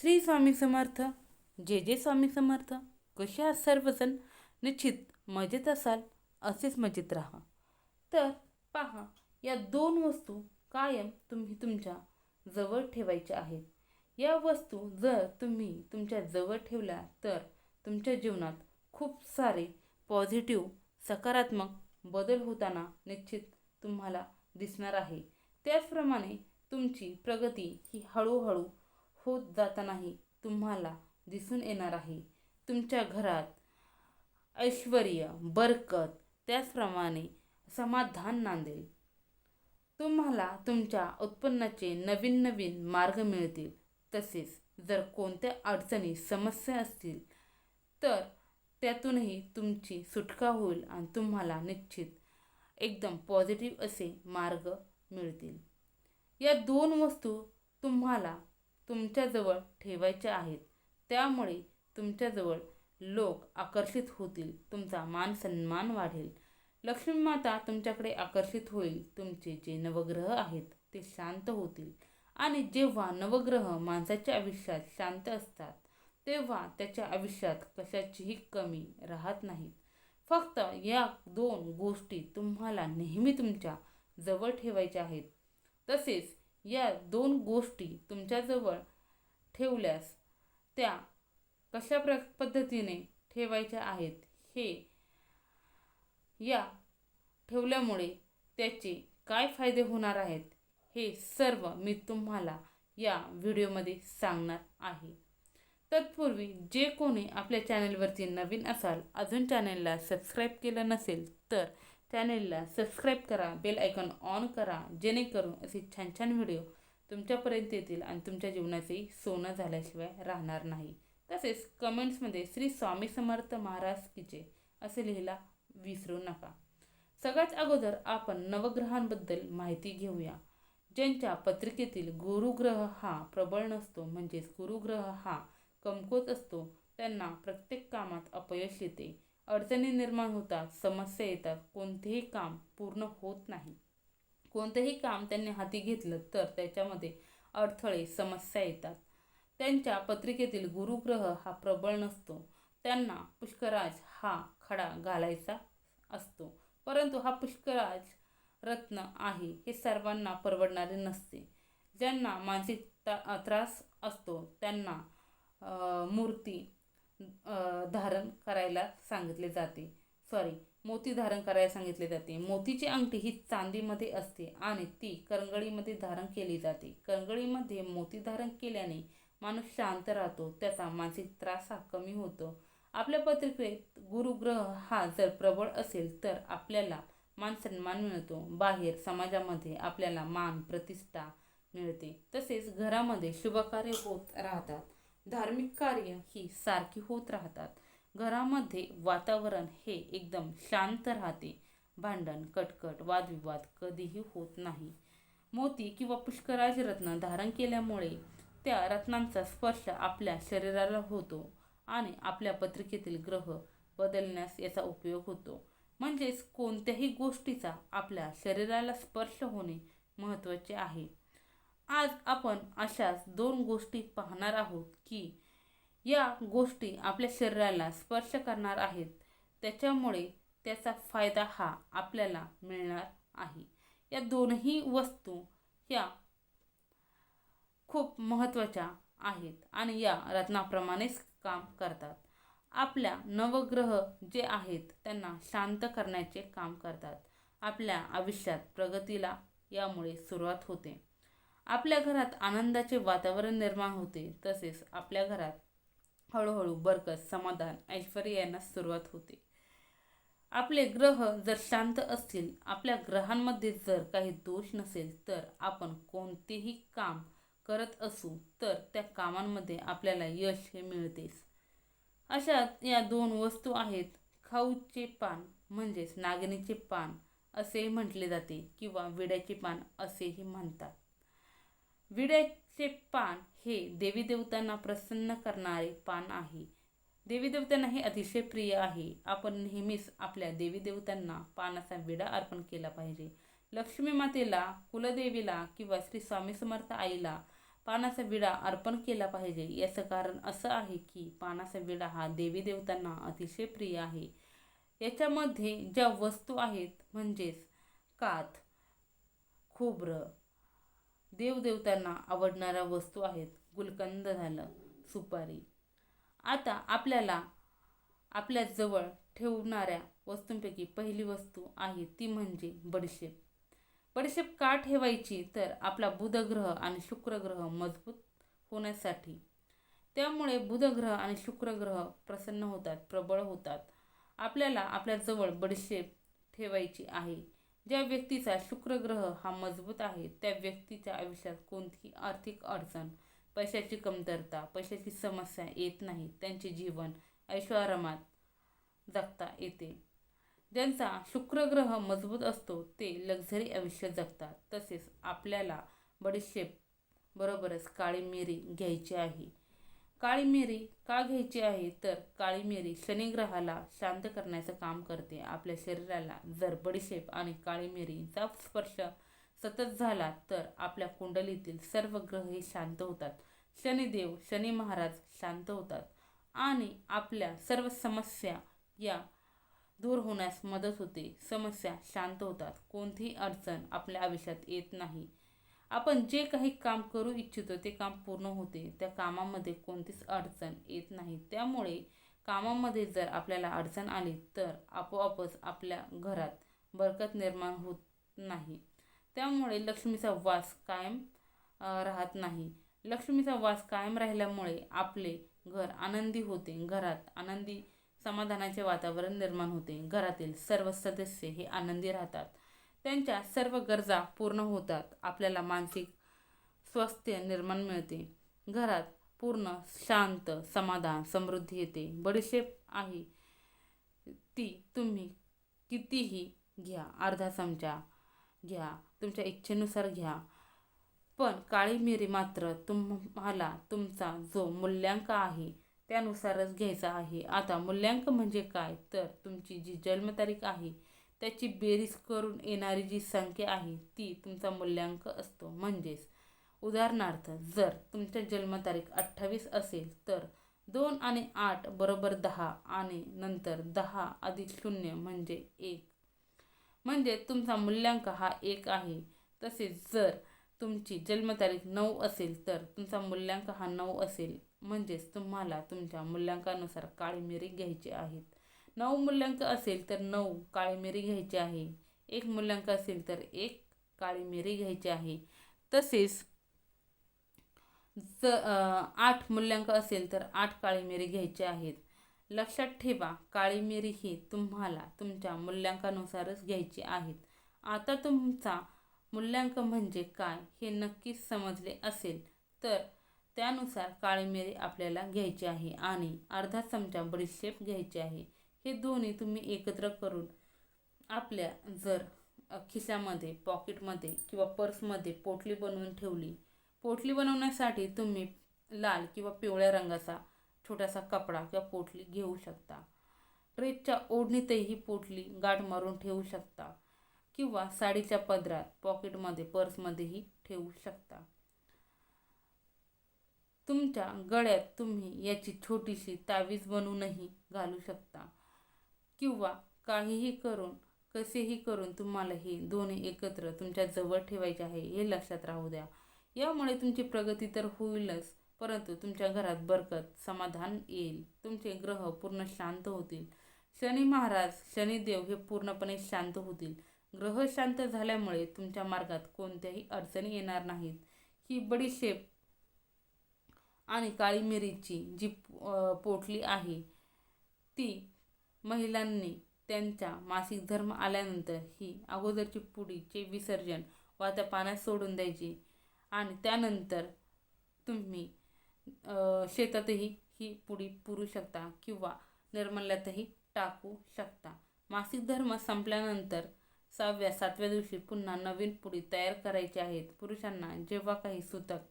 श्री स्वामी समर्थ जे जे स्वामी समर्थ. कसे आहात सर्वजण? निश्चित मजेत असाल असेच मजेत राहा. तर पहा या दोन वस्तू कायम तुम्ही तुमच्या जवळ ठेवायच्या आहेत. या वस्तू जर तुम्ही तुमच्या जवळ ठेवल्या तर तुमच्या जीवनात खूप सारे पॉझिटिव्ह सकारात्मक बदल होताना निश्चित तुम्हाला दिसणार आहे. त्याचप्रमाणे तुमची प्रगती ही हळूहळू होत जातानाही तुम्हाला दिसून येणार आहे. तुमच्या घरात ऐश्वर बरकत त्याचप्रमाणे समाधान नांदेल. तुम्हाला तुमच्या उत्पन्नाचे नवीन नवीन मार्ग मिळतील. तसेच जर कोणत्या अडचणी समस्या असतील तर त्यातूनही तुमची सुटका होईल आणि तुम्हाला निश्चित एकदम पॉझिटिव्ह असे मार्ग मिळतील. या दोन वस्तू तुम्हाला तुमच्याजवळ ठेवायच्या आहेत. त्यामुळे तुमच्याजवळ लोक आकर्षित होतील तुमचा मान सन्मान वाढेल. लक्ष्मी माता तुमच्याकडे आकर्षित होईल तुमचे जे नवग्रह आहेत ते शांत होतील. आणि जेव्हा नवग्रह माणसाच्या आयुष्यात शांत असतात तेव्हा त्याच्या आयुष्यात कशाचीही कमी राहत नाहीत. फक्त या दोन गोष्टी तुम्हाला नेहमी तुमच्या जवळ ठेवायच्या आहेत. तसेच या दोन गोष्टी तुमच्याजवळ ठेवल्यास त्या कशा प्र पद्धतीने ठेवायच्या आहेत हे या ठेवल्यामुळे त्याचे काय फायदे होणार आहेत हे सर्व मी तुम्हाला या व्हिडिओमध्ये सांगणार आहे. तत्पूर्वी जे कोणी आपल्या चॅनलवरती नवीन असाल अजून चॅनलला सबस्क्राईब केलं नसेल तर चॅनेलला सबस्क्राईब करा बेल आयकॉन ऑन करा जेणेकरून असे छान छान व्हिडिओ तुमच्यापर्यंत येतील आणि तुमच्या जीवनाचेही सोनं झाल्याशिवाय राहणार नाही. तसेच कमेंट्समध्ये श्री स्वामी समर्थ महाराज किचे असे लिहिला विसरू नका. सगळ्यात अगोदर आपण नवग्रहांबद्दल माहिती घेऊया. ज्यांच्या पत्रिकेतील गुरुग्रह हा प्रबळ नसतो म्हणजेच गुरुग्रह हा कमकुवत असतो त्यांना प्रत्येक कामात अपयश येते. अडचणी निर्माण होतात समस्या येतात कोणतेही काम पूर्ण होत नाही. कोणतेही काम त्यांनी हाती घेतलं तर त्याच्यामध्ये अडथळे समस्या येतात. त्यांच्या पत्रिकेतील गुरुग्रह हा प्रबळ नसतो. त्यांना पुष्कराज हा खडा घालायचा असतो. परंतु हा पुष्कराज रत्न आहे हे सर्वांना परवडणारे नसते. ज्यांना मानसिक त्रास असतो त्यांना मूर्ती धारण करायला सांगितले जाते. सॉरी मोती धारण करायला सांगितले जाते. मोतीची अंगठी ही चांदीमध्ये असते आणि ती करंगळीमध्ये धारण केली जाते. करंगळीमध्ये मोती धारण केल्याने माणूस शांत राहतो त्याचा मानसिक त्रास हा कमी होतो. आपल्या पत्रिकेत गुरुग्रह हा जर प्रबळ असेल तर आपल्याला मान सन्मान मिळतो. बाहेर समाजामध्ये आपल्याला मान प्रतिष्ठा मिळते. तसेच घरामध्ये शुभकार्य होत राहतात. धार्मिक कार्य ही सारखी होत राहतात. घरामध्ये वातावरण हे एकदम शांत राहते. भांडण कटकट वादविवाद कधीही होत नाही. मोती किंवा पुष्कराज रत्न धारण केल्यामुळे त्या रत्नांचा स्पर्श आपल्या शरीराला होतो आणि आपल्या पत्रिकेतील ग्रह बदलण्यास याचा उपयोग होतो. म्हणजेच कोणत्याही गोष्टीचा आपल्या शरीराला स्पर्श होणे महत्त्वाचे आहे. आज आपण अशाच दोन गोष्टी पाहणार आहोत की या गोष्टी आपल्या शरीराला स्पर्श करणार आहेत. त्याच्यामुळे त्याचा फायदा हा आपल्याला मिळणार आहे. या दोनही वस्तू ह्या खूप महत्त्वाच्या आहेत आणि या रत्नाप्रमाणेच काम करतात. आपल्या नवग्रह जे आहेत त्यांना शांत करण्याचे काम करतात. आपल्या आयुष्यात प्रगतीला यामुळे सुरुवात होते. आपल्या घरात आनंदाचे वातावरण निर्माण होते. तसेच आपल्या घरात हळूहळू बरकत समाधान ऐश्वर यांना सुरुवात होते. आपले ग्रह जर शांत असतील आपल्या ग्रहांमध्ये जर काही दोष नसेल तर आपण कोणतेही काम करत असू तर त्या कामांमध्ये आपल्याला यश हे मिळतेच. अशा या दोन वस्तू आहेत. खाऊचे पान म्हणजेच नागणीचे पान असेही म्हटले जाते किंवा विड्याचे पान असेही म्हणतात. विड्याचे पान हे देवी देवतांना प्रसन्न करणारे पान आहे. देवी देवतांना हे अतिशय प्रिय आहे. आपण नेहमीच आपल्या देवी देवतांना पानाचा विडा अर्पण केला पाहिजे. लक्ष्मी मातेला कुलदेवीला किंवा श्री स्वामी समर्थ आईला पानाचा विडा अर्पण केला पाहिजे. याचं कारण असं आहे की पानाचा विडा हा देवी देवतांना अतिशय प्रिय आहे. याच्यामध्ये ज्या वस्तू आहेत म्हणजेच काथ खोबरं देवदेवतांना आवडणाऱ्या वस्तू आहेत. गुलकंद झालं सुपारी. आता आपल्याला आपल्या जवळ ठेवणाऱ्या वस्तूंपैकी पहिली वस्तू आहे ती म्हणजे बडीशेप. बडीशेप का ठेवायची? तर आपला बुधग्रह आणि शुक्रग्रह मजबूत होण्यासाठी. त्यामुळे बुधग्रह आणि शुक्रग्रह प्रसन्न होतात प्रबळ होतात. आपल्याला आपल्याजवळ बडशेप बडीशेप ठेवायची आहे. ज्या व्यक्तीचा शुक्रग्रह हा मजबूत आहे त्या व्यक्तीच्या आयुष्यात कोणतीही आर्थिक अडचण पैशाची कमतरता पैशाची समस्या येत नाही. त्यांचे जीवन ऐश्वरामात जगता येते. ज्यांचा शुक्रग्रह मजबूत असतो ते लक्झरी आयुष्य जगतात. तसेच आपल्याला बडीशेप बरोबरच काळी मिरी घ्यायची आहे. काळी मिरी का घ्यायची आहे? तर काळी मिरी शनिग्रहाला शांत करण्याचं काम करते. आपल्या शरीराला जर बडीशेप आणि काळी मिरीचा स्पर्श सतत झाला तर आपल्या कुंडलीतील सर्व ग्रह हे शांत होतात. शनिदेव शनी महाराज शांत होतात आणि आपल्या सर्व समस्या या दूर होण्यास मदत होते. समस्या शांत होतात. कोणतीही अडचण आपल्या आयुष्यात येत नाही. आपण जे काही काम करू इच्छितो ते काम पूर्ण होते. त्या कामामध्ये कोणतीच अडचण येत नाही. त्यामुळे कामामध्ये जर आपल्याला अडचण आली तर आपोआपच आपल्या घरात बरकत निर्माण होत नाही. त्यामुळे लक्ष्मीचा वास कायम राहत नाही. लक्ष्मीचा वास कायम राहिल्यामुळे आपले घर आनंदी होते. घरात आनंदी समाधानाचे वातावरण निर्माण होते. घरातील सर्व सदस्य हे आनंदी राहतात. त्यांच्या सर्व गरजा पूर्ण होतात. आपल्याला मानसिक स्वास्थ्य निर्माण मिळते. घरात पूर्ण शांत समाधान समृद्धी येते. बडीशेप आहे ती तुम्ही कितीही घ्या अर्धा चमचा घ्या तुमच्या इच्छेनुसार घ्या. पण काळी मिरी मात्र तुम्हाला तुमचा जो मूल्यांक आहे त्यानुसारच घ्यायचा आहे. आता मूल्यांक म्हणजे काय? तर तुमची जी जन्मतारीख आहे त्याची बेरीज करून येणारी जी संख्या आहे ती तुमचा मूल्यांक असतो. म्हणजेच उदाहरणार्थ जर तुमच्या जन्मतारीख अठ्ठावीस असेल तर दोन आणि आठ बरोबर दहा आणि नंतर दहा अधिक शून्य म्हणजे एक. म्हणजे तुमचा मूल्यांक हा एक आहे. तसेच जर तुमची जन्मतारीख नऊ असेल तर तुमचा मूल्यांक हा नऊ असेल. म्हणजेच तुम्हाला तुमच्या मूल्यांकानुसार काळी मिरी घ्यायची आहेत नऊ मूल्यांक असेल तर नऊ काळी मिरी घ्यायची आहे. एक मूल्यांक असेल तर एक काळी मिरी घ्यायची आहे. तसेच ज आठ मूल्यांक असेल तर आठ काळी मिरी घ्यायची आहेत. लक्षात ठेवा काळी मिरी ही तुम्हाला तुमच्या मूल्यांकानुसारच घ्यायची आहेत. आता तुमचा मूल्यांक म्हणजे काय हे नक्कीच समजले असेल तर त्यानुसार काळी मिरी आपल्याला घ्यायची आहे आणि अर्धा चमचा बडीशेप घ्यायची आहे. हे दोन्ही तुम्ही एकत्र करून आपल्या जर खिशामध्ये पॉकेटमध्ये किंवा पर्समध्ये पोटली बनवून ठेवली पोटली बनवण्यासाठी तुम्ही लाल किंवा पिवळ्या रंगाचा छोटासा कपडा किंवा पोटली घेऊ शकता. ड्रेसच्या ओढणीतही ही पोटली गाठ मारून ठेवू शकता किंवा साडीच्या पदरात पॉकेटमध्ये पर्समध्येही ठेवू शकता. तुमच्या गळ्यात तुम्ही याची छोटीशी तावीज बनवूनही घालू शकता. किंवा काहीही करून कसेही करून तुम्हाला हे दोन्ही एकत्र तुमच्या जवळ ठेवायचे आहे हे लक्षात राहू द्या. यामुळे तुमची प्रगती तर होईलच परंतु तुमच्या घरात बरकत समाधान येईल. तुमचे ग्रह पूर्ण शांत होतील. शनी महाराज शनिदेव हे पूर्णपणे शांत होतील. ग्रह शांत झाल्यामुळे तुमच्या मार्गात कोणत्याही अडचणी येणार नाहीत. ही बडीशेप आणि काळी मिरीची जी पोटली आहे ती महिलांनी त्यांच्या मासिक धर्म आल्यानंतर ही अगोदरची पुडीचे विसर्जन वाहत्या पाण्यात सोडून द्यायची. आणि त्यानंतर तुम्ही शेतातही ही पुडी पुरू शकता किंवा निर्मल्यातही टाकू शकता. मासिक धर्म संपल्यानंतर सहाव्या सातव्या दिवशी पुन्हा नवीन पुडी तयार करायची आहेत. पुरुषांना जेव्हा काही सुतक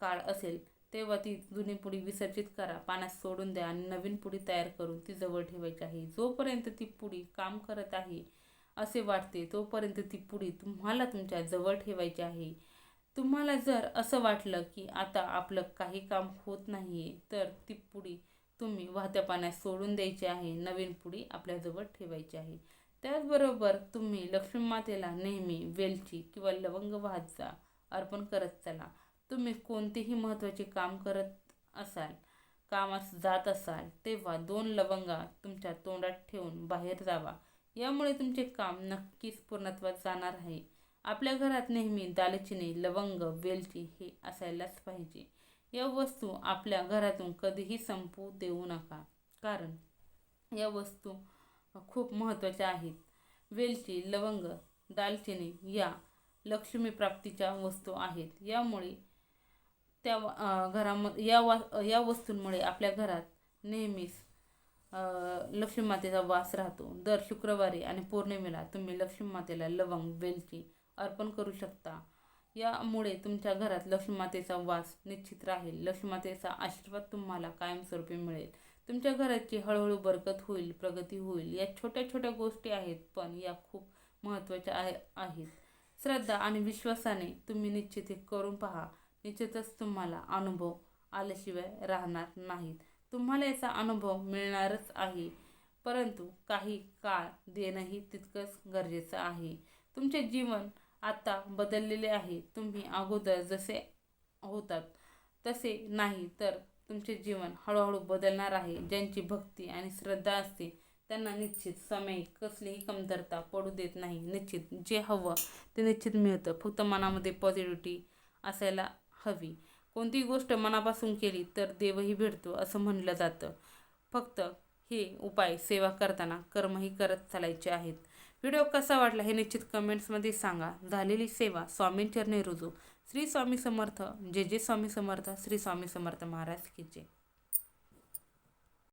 काळ असेल तेव्हा ती जुनी पुडी विसर्जित करा पाण्यात सोडून द्या आणि नवीन पुडी तयार करून ती जवळ ठेवायची आहे. जोपर्यंत ती पुडी काम करत आहे असे वाटते तोपर्यंत ती पुडी तुम्हाला तुमच्या जवळ ठेवायची आहे. तुम्हाला जर असं वाटलं की आता आपलं काही काम होत नाही आहे तर ती पुडी तुम्ही वाहत्या पाण्यात सोडून द्यायची आहे नवीन पुडी आपल्याजवळ ठेवायची आहे. त्याचबरोबर तुम्ही लक्ष्मी मातेला नेहमी वेलची किंवा लवंग वाहत जा अर्पण करत चला. तुम्ही कोणतेही महत्त्वाचे काम करत असाल कामास जात असाल तेव्हा दोन लवंगा तुमच्या तोंडात ठेवून बाहेर जावा. यामुळे तुमचे काम नक्कीच पूर्णत्वात जाणार आहे. आपल्या घरात नेहमी दालचिनी लवंग वेलची हे असायलाच पाहिजे. या वस्तू आपल्या घरातून कधीही संपू देऊ नका. कारण या वस्तू खूप महत्त्वाच्या आहेत. वेलची लवंग दालचिनी या लक्ष्मीप्राप्तीच्या वस्तू आहेत. यामुळे त्या घरामध्ये या वा या वस्तूंमुळे आपल्या घरात नेहमीच लक्ष्मी मातेचा वास राहतो. दर शुक्रवारी आणि पौर्णिमेला तुम्ही लक्ष्मी मातेला लवंग वेलची अर्पण करू शकता. यामुळे तुमच्या घरात लक्ष्मी मातेचा वास निश्चित राहील. लक्ष्मी मातेचा आशीर्वाद तुम्हाला कायमस्वरूपी मिळेल. तुमच्या घराची हळूहळू बरकत होईल प्रगती होईल. या छोट्या छोट्या गोष्टी आहेत पण या खूप महत्त्वाच्या आहे आहेत. श्रद्धा आणि विश्वासाने तुम्ही निश्चित हे करून पहा. निश्चितच तुम्हाला अनुभव आल्याशिवाय राहणार नाहीत. तुम्हाला याचा अनुभव मिळणारच आहे. परंतु काही काळ देणंही तितकंच गरजेचं आहे. तुमचे जीवन आता बदललेले आहे. तुम्ही अगोदर जसे होतात तसे नाही तर तुमचे जीवन हळूहळू बदलणार आहे. ज्यांची भक्ती आणि श्रद्धा असते त्यांना निश्चित समय कसलीही कमतरता पडू देत नाही. निश्चित जे हवं ते निश्चित मिळतं. फक्त मनामध्ये पॉझिटिव्हिटी असायला हवी. कोणतीही गोष्ट मनापासून केली तर देवही भेटतो असं म्हणलं जातं. फक्त हे उपाय सेवा करताना कर्मही करत चालायचे आहेत. व्हिडिओ कसा वाटला हे निश्चित कमेंट्समध्ये सांगा. झालेली सेवा स्वामींचरणी रुजू. श्री स्वामी समर्थ. जे जे स्वामी समर्थ. श्री स्वामी समर्थ महाराज की जय.